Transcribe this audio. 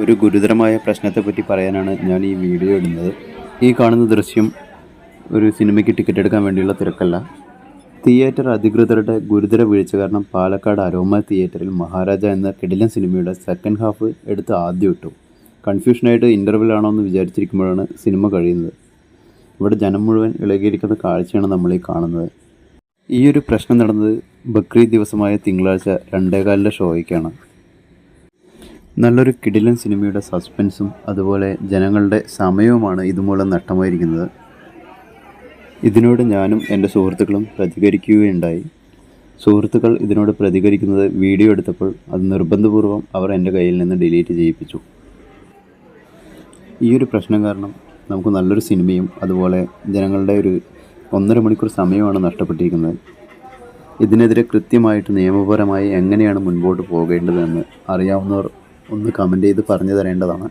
ഒരു ഗുരുതരമായ പ്രശ്നത്തെപ്പറ്റി പറയാനാണ് ഞാൻ ഈ വീഡിയോ ഇടുന്നത്. ഈ കാണുന്ന ദൃശ്യം ഒരു സിനിമയ്ക്ക് ടിക്കറ്റ് എടുക്കാൻ വേണ്ടിയുള്ള തിരക്കല്ല. തിയേറ്റർ അധികൃതരുടെ ഗുരുതര വീഴ്ച കാരണം പാലക്കാട് അരോമ തിയേറ്ററിൽ മഹാരാജ എന്ന കിടിലൻ സിനിമയുടെ സെക്കൻഡ് ഹാഫ് എടുത്ത് ആദ്യം ഇട്ടു. കൺഫ്യൂഷനായിട്ട് ഇന്റർവെൽ ആണോ എന്ന് വിചാരിച്ചിരിക്കുമ്പോഴാണ് സിനിമ കഴിയുന്നത്. ഇവിടെ ജനം മുഴുവൻ ഇളകിയിരിക്കുന്ന കാഴ്ചയാണ് നമ്മൾ ഈ കാണുന്നത്. ഈ ഒരു പ്രശ്നം നടന്നത് ബക്രീദ് ദിവസമായ തിങ്കളാഴ്ച രണ്ടേകാലിലെ ഷോയ്ക്കാണ്. നല്ലൊരു കിടിലൻ സിനിമയുടെ സസ്പെൻസും അതുപോലെ ജനങ്ങളുടെ സമയവുമാണ് ഇതുമൂലം നഷ്ടമായിരിക്കുന്നത്. ഇതിനോട് ഞാനും എന്റെ സുഹൃത്തുക്കളും പ്രതികരിക്കുകയുണ്ടായി. സുഹൃത്തുക്കൾ ഇതിനോട് പ്രതികരിക്കുന്നത് വീഡിയോ എടുത്തപ്പോൾ അത് നിർബന്ധപൂർവം അവർ എന്റെ കയ്യിൽ നിന്ന് ഡിലീറ്റ് ചെയ്യിപ്പിച്ചു. ഈ ഒരു പ്രശ്നം കാരണം നമുക്ക് നല്ലൊരു സിനിമയും അതുപോലെ ജനങ്ങളുടെ ഒരു ഒന്നര മണിക്കൂർ സമയമാണ് നഷ്ടപ്പെട്ടിരിക്കുന്നത്. ഇതിനെതിരെ കൃത്യമായിട്ട് നിയമപരമായി എങ്ങനെയാണ് മുൻപോട്ട് പോകേണ്ടതെന്ന് അറിയാവുന്നവർ ഒന്ന് കമന്റ് ചെയ്ത് പറഞ്ഞു തരേണ്ടതാണ്